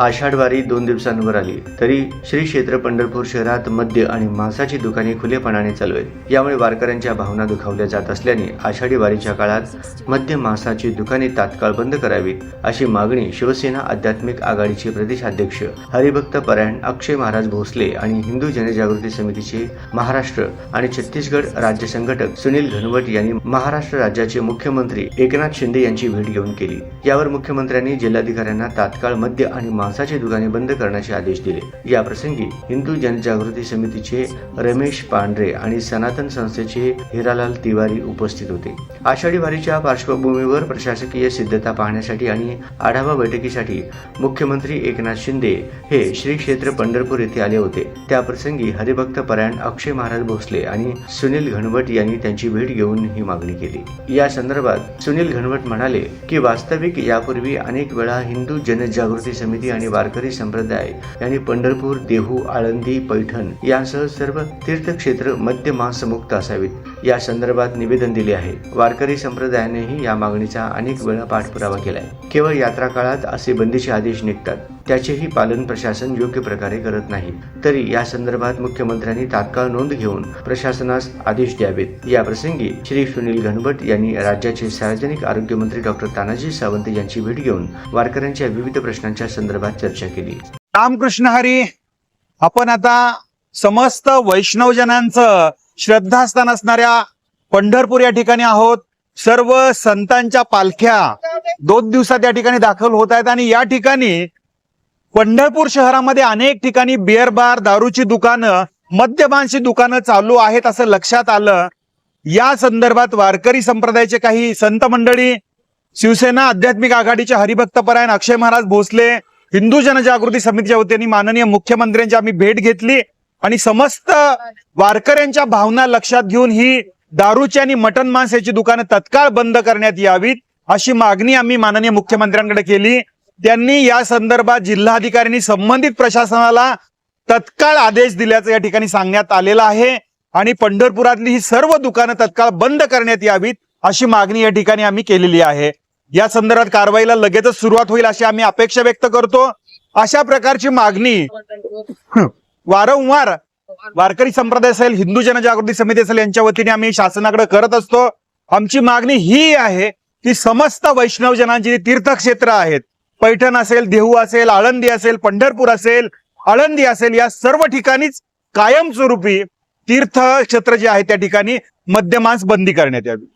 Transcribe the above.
आषाढवारी दोन दिवसांवर आली तरी श्री क्षेत्र पंढरपूर शहरात मद्य आणि मांसाची दुकाने खुलेपणाने चालू आहेत यामुळे वारकऱ्यांच्या भावना दुखावल्या जात असल्याने आषाढी वारीच्या काळात मद्य मांसाची दुकाने तात्काळ बंद करावीत अशी मागणी शिवसेना आध्यात्मिक आघाडीचे प्रदेशाध्यक्ष हरिभक्त परायण अक्षय महाराज भोसले आणि हिंदू जनजागृती समितीचे महाराष्ट्र आणि छत्तीसगड राज्य संघटक सुनील घनवट यांनी महाराष्ट्र राज्याचे मुख्यमंत्री एकनाथ शिंदे यांची भेट घेऊन केली. यावर मुख्यमंत्र्यांनी जिल्हाधिकाऱ्यांना तात्काळ मद्य आणि मांसाची दुकाने बंद करण्याचे आदेश दिले. याप्रसंगी हिंदू जनजागृती समितीचे रमेश पांढरे आणि सनातन संस्थेचे हिरालाल तिवारी उपस्थित होते. आषाढी वारीच्या पार्श्वभूमीवर प्रशासकीय सिद्धता पाहण्यासाठी आणि आढावा बैठकीसाठी मुख्यमंत्री एकनाथ शिंदे हे श्री क्षेत्र पंढरपूर येथे आले होते. त्याप्रसंगी हरिभक्त परायण अक्षय महाराज भोसले आणि सुनील घनवट यांनी त्यांची भेट घेऊन ही मागणी केली. या संदर्भात सुनील घनवट म्हणाले की वास्तविक यापूर्वी अनेक वेळा हिंदू जनजागृती समिती आणि वारकरी संप्रदाय यांनी पंढरपूर देहू आळंदी पैठण यांसह सर्व तीर्थक्षेत्र मध्य मांसमुक्त असावीत. या संदर्भात निवेदन दिले आहे. वारकरी संप्रदायानेही या मागणीचा अनेक वेळा पाठपुरावा केलाय. केवळ यात्रा काळात असे बंदीचे आदेश निघतात. त्याचेही पालन प्रशासन योग्य प्रकारे करत नाही. तरी या संदर्भात मुख्यमंत्र्यांनी तात्काळ नोंद घेऊन प्रशासनास आदेश द्यावेत. या प्रसंगी श्री सुनील घनवट यांनी राज्याचे सार्वजनिक आरोग्य मंत्री डॉक्टर तानाजी सावंत यांची भेट घेऊन वारकऱ्यांच्या विविध प्रश्नांच्या संदर्भात चर्चा केली. रामकृष्ण हरी आपण आता समस्त वैष्णवजनांचं श्रद्धास्थान असणाऱ्या पंढरपूर या ठिकाणी आहोत. सर्व संतांच्या पालख्या दोन दिवसात या ठिकाणी दाखल होत आहेत आणि या ठिकाणी पंढरपूर शहरामध्ये अनेक ठिकाणी बिअर बार दारूची दुकानं मद्यपानची दुकानं चालू आहेत असं लक्षात आलं. या संदर्भात वारकरी संप्रदायाचे काही संत मंडळी शिवसेना आध्यात्मिक आघाडीचे हरिभक्त परायण अक्षय महाराज भोसले हिंदू जनजागृती समितीच्या वतीने माननीय मुख्यमंत्र्यांची आम्ही भेट घेतली आणि समस्त वारकऱ्यांच्या भावना लक्षात घेऊन ही दारूची आणि मटन मांस याची दुकानं तत्काळ बंद करण्यात यावीत अशी मागणी आम्ही माननीय मुख्यमंत्र्यांकडे केली. त्यांनी या संदर्भात जिल्हाधिकाऱ्यांनी संबंधित प्रशासनाला तत्काळ आदेश दिल्याचं या ठिकाणी सांगण्यात आलेलं आहे. आणि पंढरपुरातली ही सर्व दुकानं तत्काळ बंद करण्यात यावीत अशी मागणी या ठिकाणी आम्ही केलेली आहे. या संदर्भात कारवाईला लगेचच सुरुवात होईल अशी आम्ही अपेक्षा व्यक्त करतो. अशा प्रकारची मागणी वारंवार वारकरी संप्रदाय असेल हिंदू जनजागृती समिती असेल यांच्या वतीने आम्ही शासनाकडे करत असतो. आमची मागणी ही आहे की समस्त वैष्णवजनांची जी तीर्थक्षेत्र आहेत पैठण असेल देहू असेल आळंदी असेल पंढरपूर असेल आळंदी असेल या सर्व ठिकाणीच कायमस्वरूपी तीर्थक्षेत्र जे आहे त्या ठिकाणी मद्यमांस बंदी करण्यात यावी.